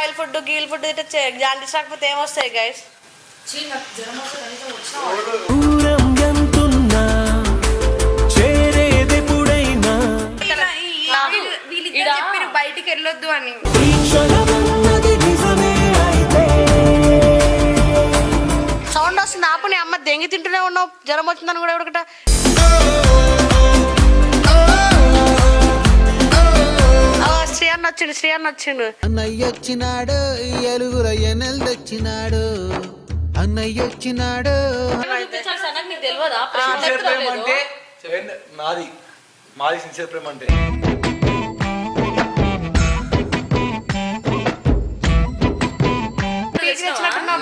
Oil food గీల్ food ఇట్లా jaundice రాకపోతే ఏమొస్తాయి గైస్ చెప్పారు బయటికి వెళ్ళొద్దు అని. సౌండ్ వస్తుంది ఆపు నీ అమ్మ దెంగి తింటూనే ఉన్నావు జ్వరం వచ్చిందని కూడా ఎవరికట అన్న వచ్చిండు శ్రీ అన్న వచ్చిండు అన్నయ్యొచ్చినాడు ఎలుగుల ఎన్నెలు తెచ్చినాడు. అన్నయ్యొచ్చినాడు సిన్సియర్ ప్రేమ అంటే చెప్పండి, నాది. మాది సిన్సియర్ ప్రేమ అంటే.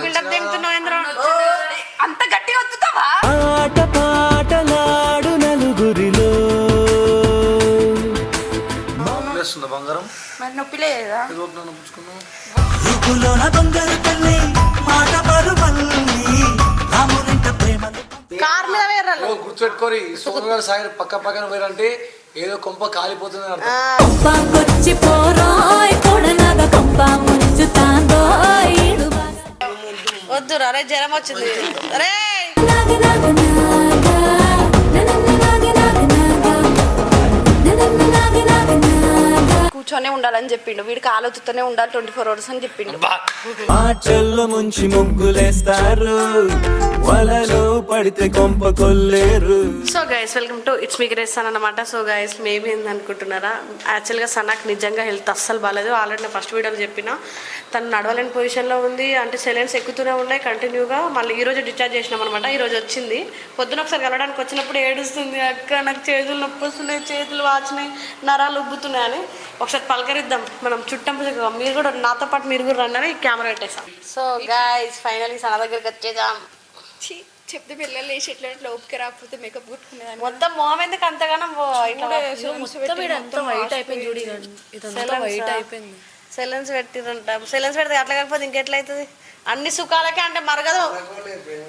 బిల్డప్ దెంగుతున్నావు ఏంద్ర అంత గట్టిగా వద్దుతావా ఆట మరి నొప్పి లేదా కార్ మీద వేర్రాలు ఓ గుర్తుపెట్టుకోరి గారు సాయి పక్క పక్కన పోయారంటే ఏదో కొంప కాలిపోతుంది అని అర్థం కొంపకొచ్చి పోరోయ్ కొడనగ కొంప ముంచుతాందోయ్ ఈడు బాస. వద్దు అరే జ్వరం వచ్చింది అరే కూర్చొనే ఉండాలని చెప్పిండు. వీడికి ఆలోచిస్తూనే ఉండాలి ట్వంటీ ఫోర్ అవర్స్ అని చెప్పిండు. ఆటల్లో ముంచి ముగ్గులేస్తారు. వలలో పడితే కొంప కొల్లేరు. So guys welcome to it's me grace అనమాట సో గైస్ మేబీ ఏంది అనుకుంటున్నారా యాక్చువల్గా సనాక్ నిజంగా హెల్త్ అస్సలు బాగాలేదు ఆల్రెడీ నేను ఫస్ట్ వీడియోలో చెప్పిన. తను నడవలేని పొజిషన్లో ఉంది. అంటే సెలెన్స్ ఎక్కుతూనే ఉన్నాయి కంటిన్యూగా మళ్ళీ ఈ రోజు డిశ్చార్జ్ చేసినాం అనమాట ఈ రోజు వచ్చింది. పొద్దున ఒకసారి కలవడానికి వచ్చినప్పుడు ఏడుస్తుంది అక్క నాకు చేతులు నొప్పి వస్తున్నాయి చేతులు వాచినాయి నరాలు ఉబ్బుతున్నాయి అని ఒకసారి పలకరిద్దాం. మనం చుట్టంపు మీరు కూడా నాతో పాటు మీరు కూడా రండి కెమెరా పెట్టేసాం సో గైస్ ఫైనల్లీ సన దగ్గరికి వచ్చేసాం. ఛీ, చెప్తే పిల్లలు ఎట్లా ఎట్లా ఓపిక రాకపోతే మేకప్ కుట్టుకునేదాన్ని మొత్తం మొహం ఎందుకు అంతగానం పో- ఇట్లా వైట్ అయిపోయింది చూడు ఇక. ఇదంతా వైట్ అయిపోయింది. సెలెన్స్ పెట్టిరంట సెలెన్స్ పెడితే అట్లా కాకపోతే ఇంకెట్లా అవుతుంది అన్ని సుఖాలకే అంటే మరగదు.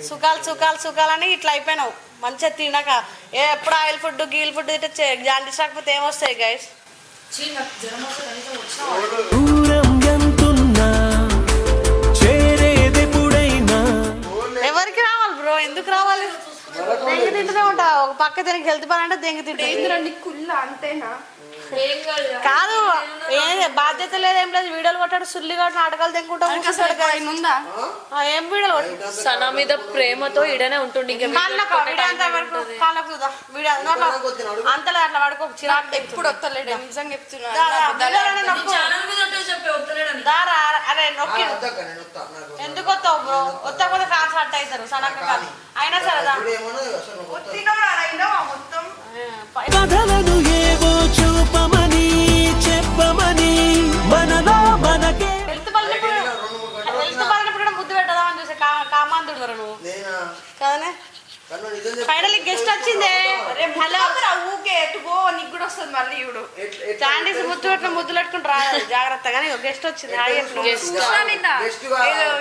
సుఖాలు సుఖాలు సుఖాలని ఇట్లా అయిపోయినావు. మంచిగా తినక. ఏ ఎప్పుడు ఆయిల్ ఫుడ్ గీల్ ఫుడ్ ఇట్లా జాండీస్ రాకపోతే ఏమొస్తాయి గైస్ ఎవరికి రావాలి బ్రో? ఎందుకు రావాలి? దెంగి తింటూనే ఉంటా. ఒక పక్క దీనికి హెల్త్ పని అంటే దెంగి తింటుంది. ఏంద్రండి కుళ్ళ? అంతేనా? కాదు ఏ బాధ్యత లేదు ఏం లేదు. వీడియోలు కొట్టాడు సుల్లి కొట్టి నాటకాలు తెంకుంటాం ఏం వీడియోలు సనా మీద ప్రేమతో ఇడనే నోట్లో అంతలే అట్లా పడుకో చిరాకు ఎప్పుడు వస్తలేడు నిజంగా చెప్తున్నా. దా, దా, వీడియోలోనే నొక్కు. దారా అరే నొక్కి. ఎందుకు వస్తావు బ్రో? వస్తాకపోతే కాల్స్ హట్ అవుతారు కాదు. అయినా సరే దా. తినోడా, ఇన్నోవా మొత్తం? కథలను ఏవో మరి నువ్వు? కదనే? ఫైనల్ గెస్ట్ వచ్చిందే. హలో. ఊకే ఎట్టుకో నీకు కూడా వస్తుంది మళ్ళీ ఇప్పుడు చాండీస్ ముద్దు పెట్టిన ముద్దులు పెట్టుకుంటారా జాగ్రత్తగా గెస్ట్ వచ్చింది. నిన్న?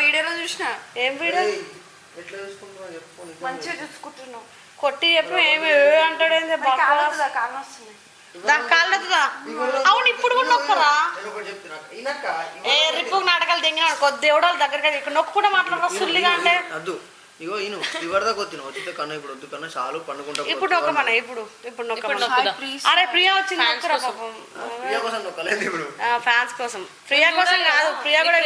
వీడియోలో చూసిన? ఏం వీడియో? మంచిగా చూసుకుంటున్నావు. కొట్టి చెప్పు ఏమి ఏ అంటాడు ఏంది బాగా కాలు వస్తుంది దాని అవును ఇప్పుడు కూడా నొక్కరా? ఏ రిప్పు నాటకాలు తెంగినాడు కొద్ది దేవుడు దగ్గరికి ఇక్కడ నొక్కు కూడా మాట్లాడరా సుల్లిగా అంటే? ఇగో ఈను ఇవరిదాకా వచ్చిన వచ్చితే కన్నా ఇప్పుడు వద్దు కన్నా చాలు పండుకుంటా ఇప్పుడు నొక్కమన ఇప్పుడు? ఇప్పుడు నొక్కమన అరే ప్రియా వచ్చింది నొక్కరా పాపం ప్రియ కోసం నొక్కలేదు ఇప్పుడు. ఫ్యాన్స్ కోసం. ప్రియా కోసం కాదు ప్రియా కూడా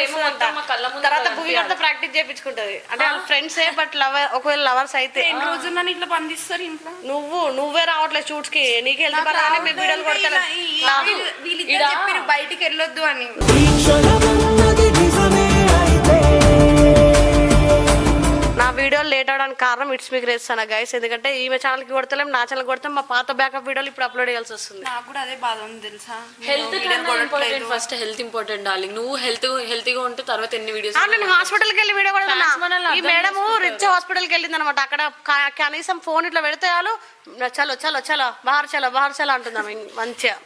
మా కళ్ళ ముందు తర్వాత భూమి కూడా ప్రాక్టీస్ చేయించుకుంటది. అంటే వాళ్ళ ఫ్రెండ్సే బట్ లవర్ ఒకవేళ లవర్స్ అయితే. ఎన్ని రోజులు నన్ను ఇట్లా పండిస్తారు ఇంట్లో? నువ్వు నువ్వే రావట్లేదు షూట్స్కి. నీకు వెళ్తే పర్వాలే మేము వీడియోలు కొడతలేదు వీళ్ళు- చెప్పారు బయటికి వెళ్ళొద్దు అని. వీడియోలు లేట్ అవడానికి కారణం ఇట్స్ మీకు రేస్తాను గైస్ ఎందుకంటే ఈమె ఛానల్కి కొడతలేం నా ఛానల్ కొడతాం మా పాత బ్యాకప్ వీడియోలు ఇప్పుడు అప్లోడ్ చేయాల్సి వస్తుంది. నాకు కూడా అదే బాధ ఉంది తెలుసా? Health important first health important darling నువ్వు హెల్త్ హెల్తీగా ఉంటే తర్వాత ఎన్ని వీడియోస్ నేను హాస్పిటల్కి వెళ్ళి వీడియో కూడా ఈ మేడం రిచ్ హాస్పిటల్కి వెళ్ళింది అనమాట అక్కడ క- కనీసం ఫోన్ ఇట్లా పెడితే చాలు. చలో చలో చలో బాహర్ చలో బాహర్ చలో అంటుంది ఆమె మంచిగా.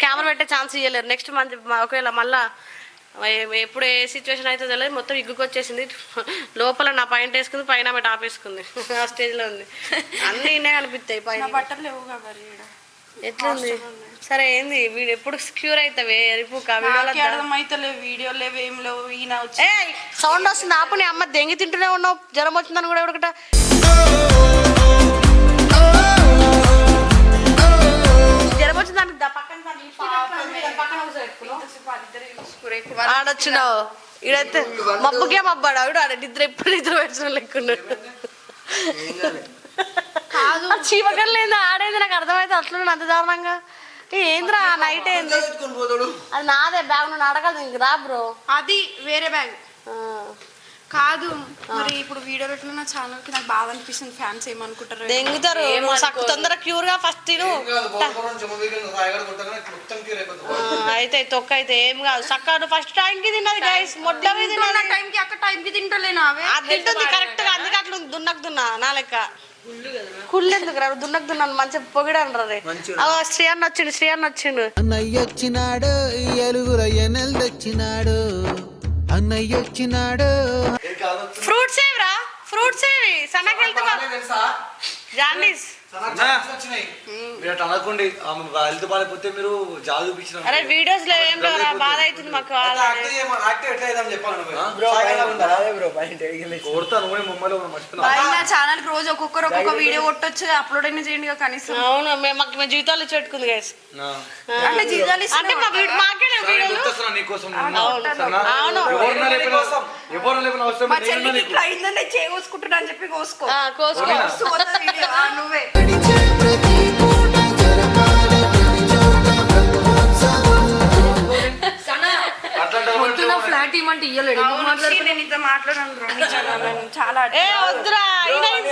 కెమెరా పెట్టే ఛాన్స్ ఇవ్వలేరు నెక్స్ట్ మంత్ ఒకవేళ మళ్ళా ఎప్పుడు ఏ సిచ్యువేషన్ అయితే తెలియదు మొత్తం ఇగ్గుకు వచ్చేసింది లోపల నా పాయింట్ వేసుకుంది పైన ఆమె టాప్ వేసుకుంది. ఆ స్టేజ్లో ఉంది. అన్నీ ఇన్నే కనిపిస్తాయి పైన. బట్టలు లేవు. ఎట్లుంది? సరే ఏంది? వీడు ఎప్పుడు క్యూర్ అవుతావే ఎరుపు వీడియోలో అర్థమైతలేవు వీడియో లేవు ఏం లేవు ఈయన వచ్చి. ఏ సౌండ్ వస్తుంది ఆపు నీ అమ్మ దెంగి తింటూనే ఉన్నావు జ్వరం వచ్చిందని కూడా ఎవరికట జ్వరం వచ్చింది దానికి దా పక్కన దాన్ని ఈ పక్కన పక్కన కూర్చోబెట్టుకున్నావు. ఆడొచ్చినావు ఈడైతే మబ్బుకే మబ్బాడు ఆవిడ ఆడ నిద్ర ఎప్పుడు నిద్ర పెట్టిన లెక్కున్నాడు. కాదు. చీమకల్లేదు ఆడేది? నాకు అర్థమైతే అట్లా అంత దారుణంగా. ఏంద్రా? నైట్ ఏంది? అది నాదే బ్యాగ్ నువ్వు అడగదు ఇంక రా బ్రో. అది వేరే బ్యాగ్. కాదు మరి ఇప్పుడు వీడియో పెట్టిన నా ఛానల్కి నాకు బాధ అనిపిస్తుంది ఫ్యాన్స్ ఏమనుకుంటారు దెంగుతారు సక్కు తొందర క్యూర్గా ఫస్ట్ అయితే తొక్క అయితే ఏం కాదు. సక్క ఫస్ట్ టైం కి తిన్నది గైస్ మొట్టమే తిన్నది. టైం కి అక్క టైం కి తింటలేను అవే? అది తింటుంది కరెక్ట్గా అందుకే అట్లా దున్నకు దున్నా నా లెక్క. కుళ్ళు ఎందుకు రా? దున్నకు దున్నాను మంచిగా పొగిడాను రే శ్రీ అన్న వచ్చిండు శ్రీ అన్న వచ్చిండు అన్నయ్య వచ్చినాడు ఎలుగుల ఎనెల్ తెచ్చినాడు అన్నయ్య వచ్చినాడు. ఫ్రూట్స్ ఏవిరా ఫ్రూట్స్ ఏవి? సన్నకి వెళ్తే జాండీస్ మీరు అట్లా అనకండి. ఆమె హెల్త్ బాగాలేకపోతే మీరు జాబ్ చూపించిన అరే వీడియోస్లో ఏం బాధ అవుతుంది మాకు కొడతాను కూడా ముమ్మలో మర్చిపోయినా నా ఛానల్ రోజు ఒక్కొక్కరు ఒక్కొక్క వీడియో కొట్టొచ్చు అప్లోడ్ అయినా చేయండి కనీసం. అవును మేము మాకు మేము జీవితాలు ఇచ్చి పెట్టుకుంది గైస్ అంటే జీతాలు అంటే మా వీడి మాకే వీడియోలు. నీకోసం అవును లేపిన లేపిన అవసరం మా చెల్లికి. ఇట్లా అని చెప్పి కోసుకో. ఆ, కోసుకో. నువ్వే.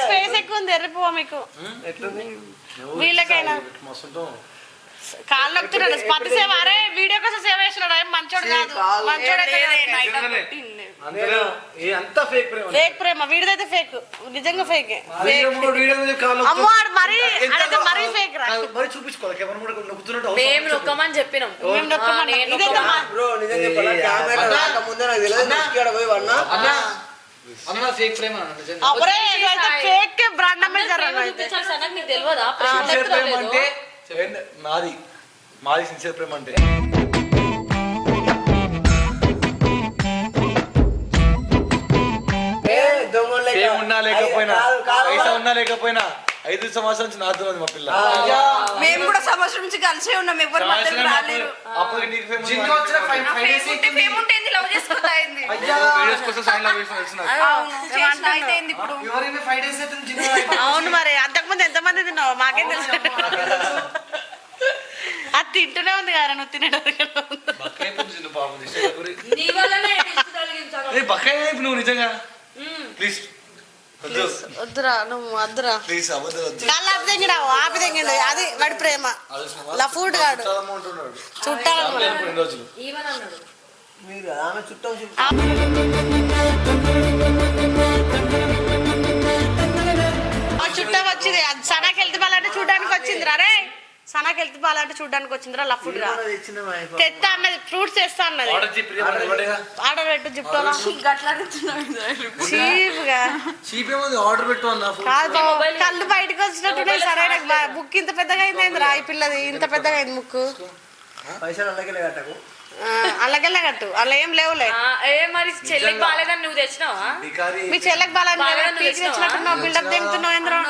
స్పేస్ ఎక్కువ ఉంది ఎర్రిపోవా మీకు. వీళ్ళకైనా. కాళ్ళు పత్తి సేవ అరే వీడియో కోసం సేవ చేస్తున్నాడు మంచోడు కాదు మంచోడు ఫేక్ ప్రేమ ఫేక్ ప్రేమ వీడిదైతే ఫేక్ నిజంగా ఫేక్ మీద అమ్మో మరీ మరీ ఫేక్ రా. మరి చూపించుకోవాలి. మేము నొక్కమని చెప్పినాం. ఫేక్ ప్రేమ ఫేక్ బ్రాండ్ నీకు తెలియదా? నాది మాది సిన్సియర్ ప్రేమ అంటే. ఉన్నా లేకపోయినా. పైసా ఉన్నా లేకపోయినా ఐదు సంవత్సరాల నుంచి నాతో ఉంది మా పిల్ల. మేము కూడా సంవత్సరం నుంచి కలిసే ఉన్నాం ఎవరి మధ్యలో సంవత్సరం రాలేరు. అప్పుడు నీకు ఫేమ్ ఉంది. ఫేమ్ ఉంటే ఫేమ్ ఉంటే ఏంది? లవ్ చేసుకుంటా ఏంది వీడియోస్ కోసం సైన్లో వేసిన తెలుసు నాకు. అవును చేసిన అయితే ఏంది ఇప్పుడు? అవును మరి అంతకుముందు ఎంతమంది తిన్నావు? మాకేం తెలుసు. అది తింటూనే ఉంది కదా నువ్వు తినేటప్పుడు నువ్వు నిజంగా. ప్లీజ్. వద్దురా నువ్వు వద్దురా. ప్లీజ్ అబద్ధం వద్దు. కళ్ళు ఆపి తెంగినావు ఆపి తెంగిండు అది వాడి ప్రేమ. మీరు ఆమె చుట్టం చుట్టం ఆ. చుట్టం వచ్చింది. అది సనాకి హెల్త్ బాలంటే చూడడానికి వచ్చింది రే సనాకి హెల్త్ బాలంటే చూడడానికి వచ్చిందిరా లఫుడ్గా తెచ్చిన మా అయిపో. తెస్తా అన్నది ఫ్రూట్స్ తెస్తా అన్నది. ఆర్డర్ పెట్టు. అడుగుతున్నావు చీప్గా చీప్ ఏముంది? ఆర్డర్ పెట్టు అన్న కాదు బాబు, కళ్ళు బయటకు వచ్చినట్టున్నాయి సరే బుక్ ఇంత పెద్దగా అయింది రా ఈ పిల్లది? ఇంత పెద్దగా అయింది ముక్కు. పైసలు అలాగే కట్టకు. ఆ, అలాగెల్లా కట్టు. అలా ఏం లేవులే. ఏ మరి చెల్లికి బాగాలేదని నువ్వు తెచ్చినావా? మీ చెల్లెకి బాలని బాగా పీకి తెచ్చినట్టున్నావు బిల్డప్ తెంగుతున్నావు ఏంద్రా?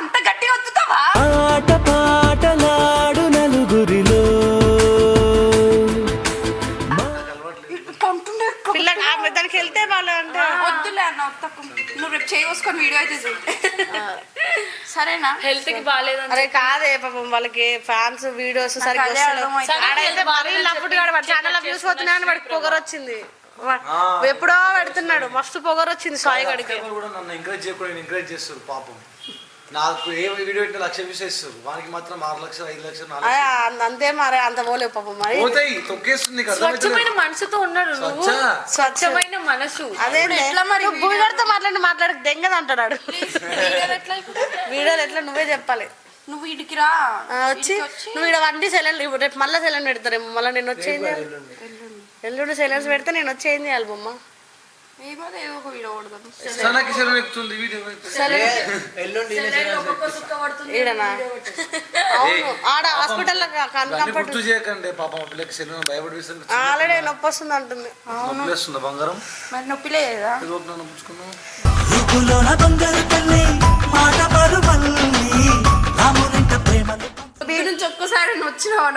అంత గట్టిగా వద్దుతావా రేపు చేయవసుకొని వీడియో అయితే సరేనా? హెల్త్కి బాగాలేదని అరే కాదే పాపం వాళ్ళకి ఫ్యాన్స్ వీడియోస్ సరిగ్గా ఛానల్ వ్యూస్ పోతున్నాయని వాడికి పొగరు వచ్చింది ఎప్పుడో పెడుతున్నాడు మస్తు పొగరు వచ్చింది సాయి గడికి. సబ్స్క్రైబర్ కూడా నన్ను ఎంకరేజ్ చేయకుండా ఎంకరేజ్ చేస్తారు పాపం. నాకు ఏ వీడియో పెట్టినా లక్ష వ్యూస్ ఇస్తారు వానికి మాత్రం ఆరు లక్షలు ఐదు లక్షలు అంత- మరి అంత పోలేవు పాపం మరి. పోతాయి తొక్కేస్తుంది నీకు స్వచ్ఛమైన. మనసుతో ఉన్నాడు నువ్వు. స్వచ్ఛ. స్వచ్ఛమైన మనసు. అదే ఎట్లా మరి భూమిగడితో మాట్లాడి మాట్లాడి దెంగది అంటాడు వీడియోలు ఎట్లా నువ్వే చెప్పాలి. నువ్వు ఇడికి రా. వచ్చి నువ్వు ఇక్కడ వండి సెలెన్ రేపు మళ్ళీ సెలెన్ పెడతారేమో. మళ్ళీ నేను వచ్చేయండి ఎల్లుండి. సెలెన్స్ పెడితే నేను వచ్చేయండి ఆల్బమ్మ ఏమో ఏదో ఒక వీడియో కొడదాం సన్నకి సెలవు ఎక్కుతుంది వీడియో ఎల్లుండి ఈయన చేయాల్సి ఈడనా అవును ఆడ హాస్పిటల్లో గుర్తు చేయకండి పాపం మా పిల్లకి సెలవు భయపడి ఆల్రెడీ నొప్పి వస్తుంది అంటుంది. నొప్పిలేస్తుందా బంగారం? మరి నొప్పి లేదా? బంగారు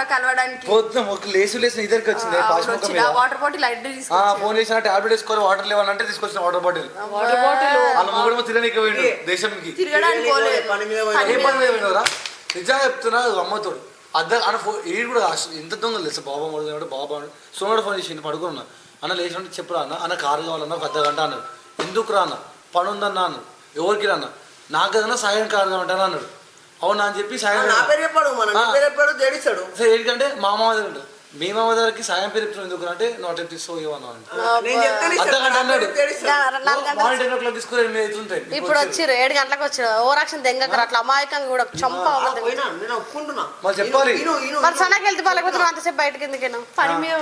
కలవడానికి. పొద్దున ఒక లేసు లేసిన ఇద్దరికి వచ్చింది పాస్ ముఖం మీద. వాటర్ బాటిల్ ఆ, ఫోన్ చేసిన టాబ్లెట్ వేసుకోవాలి వాటర్ తీసుకొచ్చిన వాటర్ బాటిల్ వాటర్ బాటిల్ వాళ్ళ మొగుడు తిననీకి పోయిండు దేశంకి. తిరగడానికి పోలేదు. పని మీద ఏ పని మీద పోయినవరా నిజంగా చెప్తున్నా అది అమ్మతోడు అద్ద అన్న ఫోన్ ఏడు కూడా ఎంత దొంగలు తెలుసు? బాబా మడుగు బాబా సోమడు ఫోన్ చేసి పడుకున్నా అన్న. లేచినట్టు చెప్పురా అన్న. అన్న కారు కావాలన్నా ఒక అర్ధ గంట అన్నాడు. ఎందుకు రా అన్న? పని ఉందన్న అన్నాడు. ఎవరికి రా అన్న? నాకు ఏదైనా సాయం కాదు అంటాను అన్నాడు. అవునా అని చెప్పి సాయం నా పేరు చెప్పాడు మన నీ పేరు చెప్పాడు తేడిస్తాడు సరే ఏంటంటే మా మామ దగ్గర మీ మామ దగ్గరికి సాయం పేరు చెప్తున్నావు ఎందుకు అంటే నోట్ ఇవ్వను నేను చెప్తాను అర్ధ గంట అన్నాడు. తేడిస్తాడు మార్నింగ్ టెన్ ఓ క్లాక్ తీసుకుని ఎనిమిది అవుతుంటాయి. ఇప్పుడు వచ్చిర్రు ఏడు గంటలకు వచ్చారు ఓరాక్షన్ దెంగకరు అట్లా అమాయకంగా కూడా చంప పోయినా నేను ఒప్పుకుంటున్నా. మరి చెప్పాలి. మరి సన్నకి వెళ్తే పాలకపోతే అంతసేపు బయటకి ఎందుకేనా పని మీద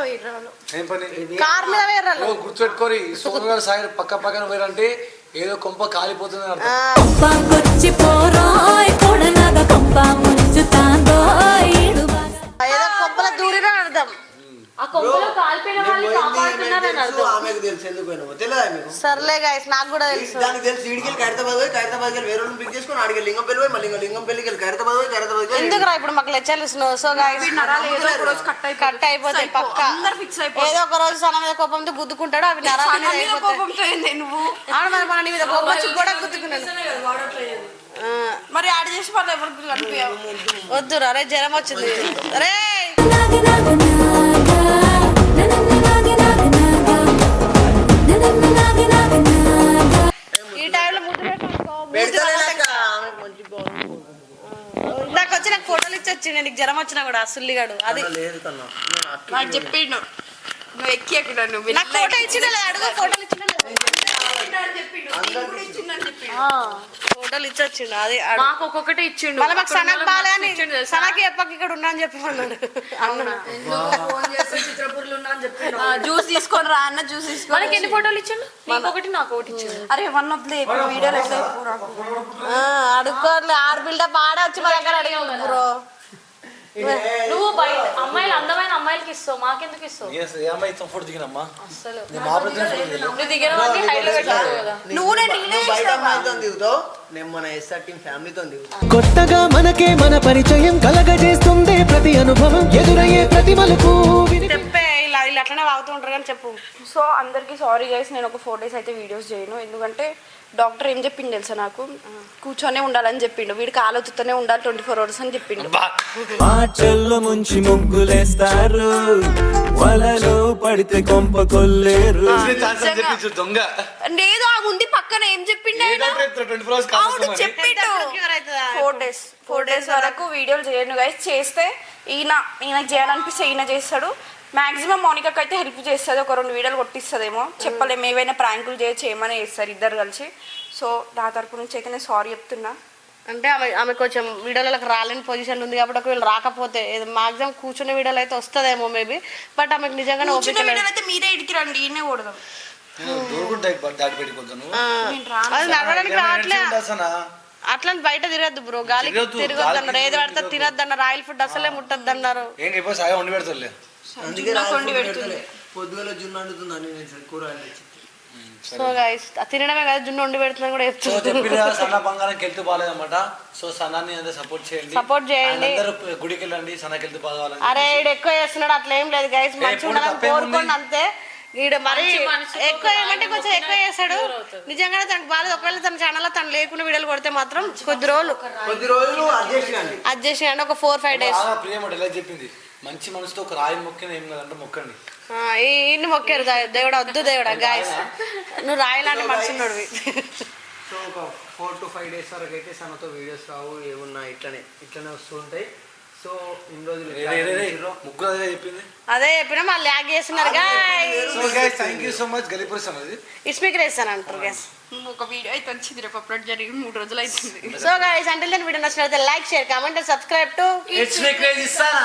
ఏం పని? కార్ మీద వేర్రాలు గుర్తుపెట్టుకోరి సోను గారు సాయి పక్క పక్కన పోయారంటే ఏదో కొంప కాలిపోతుంది అర్థం. ఎందుకు సర్లే గాయస్ నాకు కూడా తెలుసు. దానికి తెలుసు ఇడికి ఖైరతాబాద్ పోయి ఖైరతాబాద్ వెళ్ళి వేరే పిక్ చేసుకుని ఆడికి లింగం పెళ్ళి పోయి మళ్ళీ లింగం పెళ్ళికి వెళ్ళి ఖైరతాబాద్ పోయి ఖైరతాబాద్ వెళ్ళి ఎందుకురా ఇప్పుడు మాకు లెక్చర్లు ఇస్తున్నావు? సో గాయస్ నరాలు ఏదో ఒక రోజు కట్ అయిపోతాయి పక్క. ఏదో ఒక రోజు సన్న మీద కోపంతో గుద్దుకుంటాడు అవి నరాల. కోపంతో నువ్వు? ఆడ మరి మన మీద కోపం కూడా గుద్దుకున్నాను మరి ఆడ చేసి వాళ్ళు ఎవరికి కనిపించావు. వద్దురా రే జ్వరం వచ్చింది. రే! నాగ నాగ నాగా ననన్న నాగ నాగ నాగా ననన్న నాగ నాగ నాగా ఈ టైంలో ముద్దు. నాకు వచ్చి నాకు ఫోటోలు ఇచ్చి నీకు జ్వరం వచ్చినా కూడా సుల్లిగాడు. అది అలా లేదు కన్నా. నేను అట్లా నాకు చెప్పిండు. నువ్వు ఎక్కి ఎక్కుడా నువ్వు నాకు ఫోటో అడుగు ఫోటోలు ఇచ్చిండే లేదు. ఫోటోలు ఇచ్చి వచ్చిండు అది. మాకు ఒక్కొక్కటి ఇచ్చిండు. మళ్ళీ మాకు సనక్ అని? సనకి చెప్పక ఇక్కడ ఉన్నా అని చెప్పి అన్నాడు జ్యూస్ తీసుకొని రా అన్న జ్యూస్ తీసుకొని మనకి ఎన్ని ఫోటోలు ఇచ్చిండు? నీకు ఒకటి నాకు ఒకటి ఇచ్చిండు. అరే వన్ వద్దులే ఇప్పుడు వీడియోలు ఎట్లా చెప్పు నాకు. ఆ, అడుక్కోట్లే ఆడ బిల్డప్ ఆడే వచ్చి మా దగ్గర అడిగాడు బ్రో నువ్వు బయట అమ్మాయిలు అందమైన అమ్మాయిలకి ఇస్తావు మాకెందుకు ఇస్తావు? ఫోటో దిగినమ్మా అసలు నేను మా ప్రతి ఫోటో దిగలేదు నువ్వు దిగిన వాటి హైలో పెట్టావు కదా. నువ్వు నేను నువ్వు బయట అమ్మాయితో దిగుతావు. నేను మన ఎస్ఆర్ టీం ఫ్యామిలీతో కొత్తగా మనకే మన పరిచయం కలగజేస్తుంది ప్రతి అనుభవం ఎదురయ్యే ప్రతి మలుపు ఇలా ఇలా అట్లనే వాగుతూ ఉంటారు కానీ చెప్పు. సో అందరికీ సారీ గైస్ నేను ఒక ఫోర్ డేస్ అయితే వీడియోస్ చేయను. ఎందుకంటే డాక్టర్ ఏం చెప్పిండు తెలుసా నాకు? కూర్చొనే ఉండాలని చెప్పిండు. వీడికి ఆలోచిస్తూనే ఉండాలి ట్వంటీ ఫోర్ అవర్స్ అని చెప్పిండు. మాటల్లో ముంచి ముగ్గులేస్తారు. వలలో పడితే కొంప కొల్లేరు. దొంగ. లేదు ఆ ఉంది పక్కన. ఏం చెప్పిండు ఆయన? అవును చెప్పిండు ఫోర్ డేస్ ఫోర్ డేస్ వరకు వీడియోలు చేయను గైస్ చేస్తే ఈయన ఈయనకి చేయాలనిపిస్తే ఈయన చేస్తాడు. మాక్సిమం మౌనికకి అయితే హెల్ప్ చేస్తుంది. ఒక రెండు వీడియోలు కొట్టిస్తుందేమో. చెప్పలేము. ఏవైనా ప్రాంకులు చేయొచ్చు ఏమైనా చేస్తారు ఇద్దరు కలిసి. సో నా తరపు నుంచి అయితే నేను సారీ చెప్తున్నా. అంటే ఆమె ఆమె కొంచెం వీడియోలకు రాలేని పొజిషన్ ఉంది కాబట్టి ఒకవేళ రాకపోతే మాక్సిమం కూర్చునే వీడియోలు అయితే వస్తుందేమో మేబీ. బట్ ఆమెకు నిజంగానే కూర్చున్న ఓపిక అయితే మీరే ఇడికి రండి. ఈయనే కొడదాం. అది నడవడానికి రావట్లే. అట్లని బయట తిరగద్దు బ్రో. గాలికి తిరగొద్దు, అన్నారు ఏది పడితే తినద్దు అన్నారు ఆయిల్ ఫుడ్ అసలే ముట్టద్దు అన్నారు అందుకే జున్ను. పొద్దుగల నేను కూర సో గైస్ తినడమే కదా జున్ను వండి పెడుతుందని కూడా సో చెప్పిన సన్న బాగాలేదన్నమాట. సో సన్నాన్ని అందరూ సపోర్ట్ చేయండి. Support చేయండి. అందరూ గుడికి వెళ్ళండి సన్నకి వెళ్తూ బాగాలని అరే ఈడు ఎక్కువ చేస్తున్నాడు అట్లా ఏం లేదు గైస్ మంచిగా ఇప్పుడు ఉండాలని తప్పేముంది? కోరుకోండి అంతే. ఈడు మరి మంచి ఎక్కువ ఏమంటే కొంచెం ఆయన ఎక్కువ చేస్తాడు. నిజంగానే తనకు బాగాలేదు ఒకవేళ తన ఛానల్ తను లేకుండా వీడియోలు కొడితే మాత్రం కొద్ది రోజులు. కొద్ది రోజులు అడ్జస్ట్ కానీ అడ్జస్ట్ చేయండి. ఒక ఫోర్ ఫైవ్ డేస్ బాగా ప్రియమడు ఎలా చెప్పింది. మంచి మనసుతో ఒక రాయి మొక్కిన ఏం లేదంటే మొక్కండి. ఇన్ని మొక్కారు దేవుడా వద్దు దేవుడా గాయస్ నువ్వు రాయలాంటి మనసున్నాడు సో ఒక ఫోర్ టు ఫైవ్ డేస్ వరకు అయితే సనతో వీడియోస్ రావు ఏమున్నా ఇట్లనే ఇట్లనే వస్తూ ఉంటాయి. సో ఇన్ని రోజులు. ముగ్గురు అదే చెప్పింది. అదే చెప్పినా మళ్ళీ ల్యాగ్ చేస్తున్నారు guys so guys thank you so much గలిపురి సన్నది ఇస్పీకర్ వేస్తాను అంటారు గైస్ ఒక వీడియో అయితే వచ్చింది రేపు అప్లోడ్ జరిగి మూడు రోజులు అవుతుంది. సో గైస్ అంటే వీడియో నచ్చినట్లయితే like share comment subscribe to it's me crazy Sanna